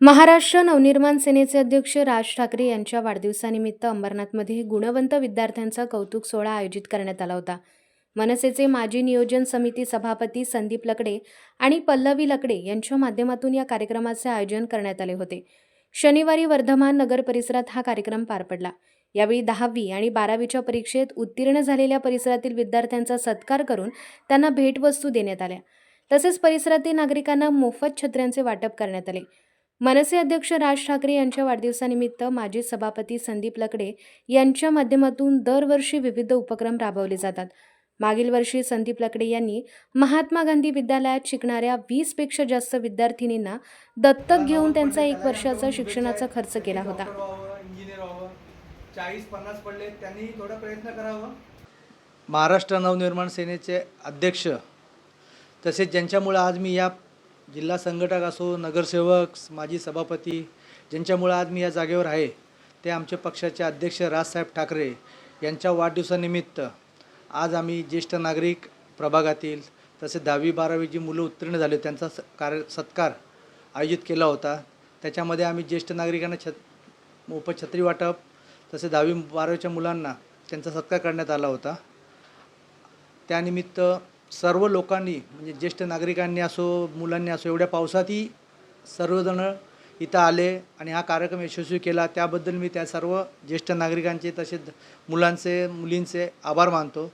महाराष्ट्र नवनिर्माण सेनेचे अध्यक्ष राज ठाकरे यांच्या वाढदिवसानिमित्त अंबरनाथमध्ये गुणवंत विद्यार्थ्यांचा कौतुक सोहळा आयोजित करण्यात आला होता. मनसेचे माजी नियोजन समिती सभापती संदीप लकडे आणि पल्लवी लकडे यांच्या माध्यमातून या कार्यक्रमाचे आयोजन करण्यात आले होते. शनिवारी वर्धमान नगर परिसरात हा कार्यक्रम पार पडला. यावेळी दहावी आणि बारावीच्या परीक्षेत उत्तीर्ण झालेल्या परिसरातील विद्यार्थ्यांचा सत्कार करून त्यांना भेटवस्तू देण्यात आल्या. तसेच परिसरातील नागरिकांना मोफत छत्र्यांचे वाटप करण्यात आले. मनसे अध्यक्ष राज ठाकरे यांच्या वाढदिवसानिमित्त माजी सभापती संदीप लकडे यांच्या माध्यमातून दरवर्षी विविध उपक्रम राबवले जातात. मागील वर्षी संदीप लकडे यांनी महात्मा गांधी विद्यालयात शिकणाऱ्या वीसपेक्षा जास्त विद्यार्थिनींना दत्तक घेऊन त्यांचा एक वर्षाचा शिक्षणाचा खर्च केला होता. महाराष्ट्र नवनिर्माण सेनेचे अध्यक्ष तसेच ज्यांच्यामुळं आज मी या जिल्हा संघटक असो नगरसेवक माजी सभापती ज्यांच्यामुळं आज मी या जागेवर आहे ते आमचे पक्षाचे अध्यक्ष राजसाहेब ठाकरे यांच्या वाढदिवसानिमित्त आज आम्ही ज्येष्ठ नागरिक प्रभागातील तसे दहावी बारावी जी मुलं उत्तीर्ण झाले त्यांचा स कार्य सत्कार आयोजित केला होता. त्याच्यामध्ये आम्ही ज्येष्ठ नागरिकांना छत मोफत छत्री वाटप तसे दहावी बारावीच्या मुलांना त्यांचा सत्कार करण्यात आला होता. त्यानिमित्त सर्व लोकांनी म्हणजे ज्येष्ठ नागरिकांनी असो मुलांनी असो एवढ्या पावसातही सर्वजण इथं आले आणि हा कार्यक्रम यशस्वी केला. त्याबद्दल मी त्या सर्व ज्येष्ठ नागरिकांचे तसेच मुलांचे मुलींचे आभार मानतो.